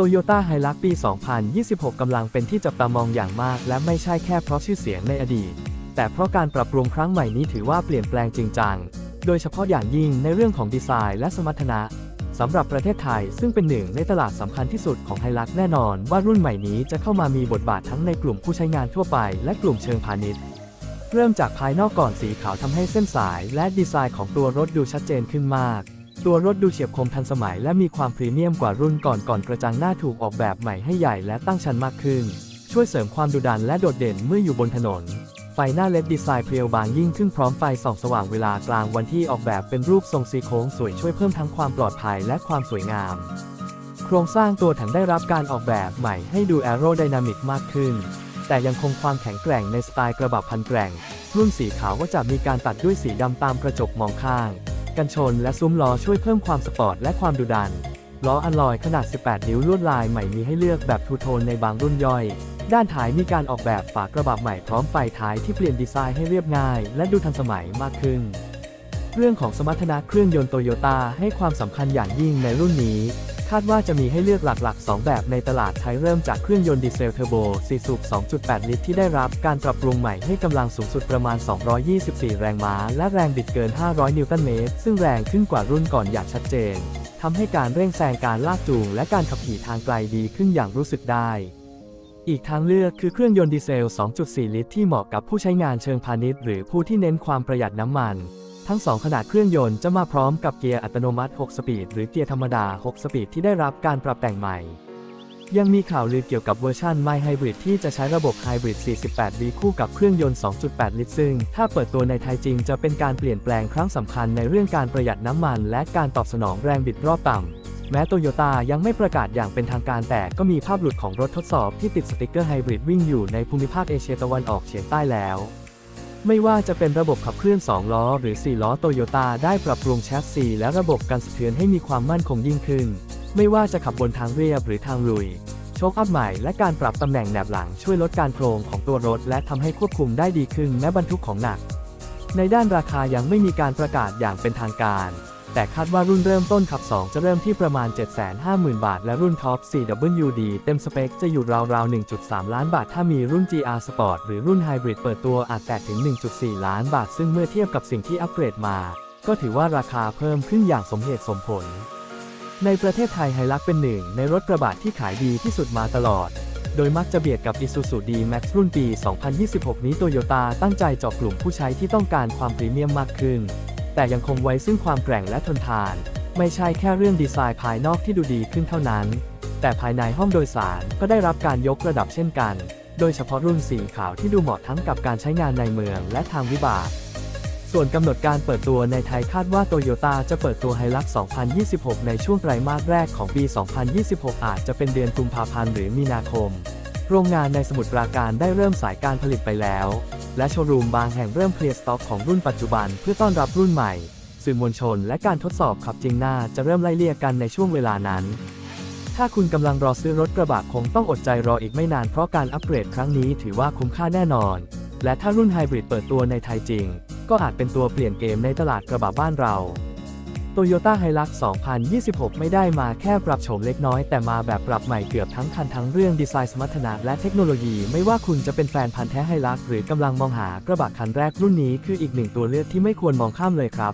โตโยต้าไฮลักปี 2026 กำลังเป็นที่จับตามองอย่างมาก และไม่ใช่แค่เพราะชื่อเสียงในอดีต แต่เพราะการปรับปรุงครั้งใหม่นี้ถือว่าเปลี่ยนแปลงจริงจัง โดยเฉพาะอย่างยิ่งในเรื่องของดีไซน์และสมรรถนะสำหรับประเทศไทยซึ่งเป็นหนึ่งในตลาดสำคัญที่สุดของไฮลักแน่นอน ว่ารุ่นใหม่นี้จะเข้ามามีบทบาททั้งในกลุ่มผู้ใช้งานทั่วไป และกลุ่มเชิงพาณิชย์ เริ่มจากภายนอกก่อนสีขาวทำให้เส้นสาย และดีไซน์ของตัวรถดูชัดเจนขึ้นมาก ตัวรถดูเฉียบคมทันสมัยและมีความพรีเมียมกว่ารุ่นก่อนก่อนกระจังหน้าถูกออกแบบใหม่ให้ใหญ่และตั้งชันมากขึ้น ช่วยเสริมความดุดันและโดดเด่นเมื่ออยู่บนถนน ไฟหน้าเลดดีไซน์เพรียวบางยิ่งขึ้นพร้อมไฟส่องสว่างเวลากลางวันที่ออกแบบเป็นรูปทรงซีโค้งสวยช่วยเพิ่มทั้งความปลอดภัยและความสวยงาม โครงสร้างตัวถังได้รับการออกแบบใหม่ให้ดูแอโรไดนามิกมากขึ้น แต่ยังคงความแข็งแกร่งในสไตล์กระบะพันแกร่ง รุ่นสีขาวก็จะมีการตัดด้วยสีดำตามกระจกมองข้าง กันชนและซุ้มล้อช่วยเพิ่มความสปอร์ตและความดุดัน ล้ออลลอยขนาด 18 นิ้วลวดลายใหม่มีให้เลือกแบบทูโทนในบางรุ่นย่อย ด้านท้ายมีการออกแบบฝากระบะใหม่พร้อมไฟท้ายที่เปลี่ยนดีไซน์ให้เรียบง่าย และดูทันสมัยมากขึ้น เรื่องของสมรรถนะเครื่องยนต์โตโยต้าให้ความสำคัญอย่างยิ่งในรุ่นนี้ คาดว่าจะมีให้เลือกหลักๆ 2 แบบในตลาดไทยเริ่มจากเครื่องยนต์ดีเซลเทอร์โบ 4 สูบ 2.8 ลิตรที่ได้รับการปรับปรุงใหม่ให้กำลังสูงสุดประมาณ 224 แรงม้า และแรงบิดเกิน 500 นิวตันเมตร ซึ่งแรงขึ้นกว่ารุ่นก่อนอย่างชัดเจนทำให้การเร่งแซงการลากจูงและการขับขี่ทางไกลดีขึ้นอย่างรู้สึกได้อีกทางเลือกคือเครื่องยนต์ดีเซล 2.4 ลิตรที่เหมาะกับผู้ใช้งานเชิงพาณิชย์ หรือผู้ที่เน้นความประหยัดน้ำมัน ทั้ง 2 ขนาดเครื่องยนต์จะมาพร้อมกับเกียร์อัตโนมัติ 6 สปีด หรือเกียร์ธรรมดา 6 สปีดที่ได้รับการปรับแต่งใหม่ ยังมีข่าวลือเกี่ยวกับเวอร์ชันไม่ไฮบริดที่จะใช้ระบบไฮบริด 48V คู่กับเครื่องยนต์ 2.8 ลิตร ซึ่ง ถ้าเปิดตัวในไทยจริงจะเป็นการเปลี่ยนแปลงครั้งสำคัญในเรื่องการประหยัดน้ำมัน และการตอบสนองแรงบิดรอบต่ำแม้โตโยต้ายังไม่ประกาศอย่างเป็นทางการแต่ก็มีภาพหลุดของรถทดสอบที่ติดสติกเกอร์ไฮบริดวิ่งอยู่ในภูมิภาคเอเชียตะวันออกเฉียงใต้แล้ว ไม่ว่าจะเป็นระบบขับเคลื่อน 2 ล้อ หรือ 4 ล้อโตโยต้าได้ปรับปรุงแชสซีและระบบการสะเทือนให้มีความมั่นคงยิ่งขึ้น ไม่ว่าจะขับบนทางเรียบหรือทางลุย โชคอัพใหม่และการปรับตำแหน่งแหนบหลังช่วยลดการโครงของตัวรถ และทำให้ควบคุมได้ดีขึ้นแม้บรรทุกของหนัก ในด้านราคายังไม่มีการประกาศอย่างเป็นทางการ แต่คาดว่ารุ่นเริ่มต้นขับ 2 จะเริ่มที่ประมาณ 750,000 บาท และรุ่นท็อป 4WD เต็มสเปคจะอยู่ราวๆ 1.3 ล้านบาท ถ้ามีรุ่น GR Sport หรือรุ่นไฮบริดเปิดตัวอาจแตะถึง 1.4 ล้านบาท ซึ่งเมื่อเทียบกับสิ่งที่อัปเกรดมา ก็ถือว่าราคาเพิ่มขึ้นอย่างสมเหตุสมผล ในประเทศไทยไฮลักเป็นหนึ่งในรถกระบะที่ขายดีที่สุดมาตลอดโดยมักจะเบียดกับ Isuzu D-Max รุ่นปี 2026 นี้โตโยต้าตั้งใจเจาะกลุ่มผู้ใช้ที่ต้องการความพรีเมียมมากขึ้น แต่ยังคงไว้ซึ่งความแกร่งและทนทาน ไม่ใช่แค่เรื่องดีไซน์ภายนอกที่ดูดีขึ้นเท่านั้น แต่ภายในห้องโดยสารก็ได้รับการยกระดับเช่นกัน โดยเฉพาะรุ่นสีขาวที่ดูเหมาะทั้งกับการใช้งานในเมืองและทางวิบากส่วนกำหนดการเปิดตัวในไทยคาดว่าโตโยต้าจะเปิดตัวไฮลัก2026 ในช่วงไตรมาสแรกของปี 2026 อาจจะเป็นเดือนกุมภาพันธ์หรือมีนาคม โรงงานในสมุทรปราการได้เริ่มสายการผลิตไปแล้ว และโชว์รูมบางแห่งเริ่มเคลียร์สต็อกของรุ่นปัจจุบันเพื่อต้อนรับรุ่นใหม่ สื่อมวลชนและการทดสอบขับจริงหน้าจะเริ่มไล่เลี่ยกันในช่วงเวลานั้น ถ้าคุณกำลังรอซื้อรถกระบะคงต้องอดใจรออีกไม่นานเพราะการอัปเกรดครั้งนี้ถือว่าคุ้มค่าแน่นอน และถ้ารุ่นไฮบริดเปิดตัวในไทยจริง ก็อาจเป็นตัวเปลี่ยนเกมในตลาดกระบะบ้านเรา Toyota Hilux 2026 ไม่ได้มาแค่ปรับโฉมเล็กน้อย แต่มาแบบปรับใหม่เกือบทั้งคันทั้งเรื่องดีไซน์สมรรถนะและเทคโนโลยี ไม่ว่าคุณจะเป็นแฟนพันธุ์แท้ Hilux หรือกำลังมองหากระบะคันแรกรุ่นนี้คืออีกหนึ่งตัวเลือกที่ไม่ควรมองข้ามเลยครับ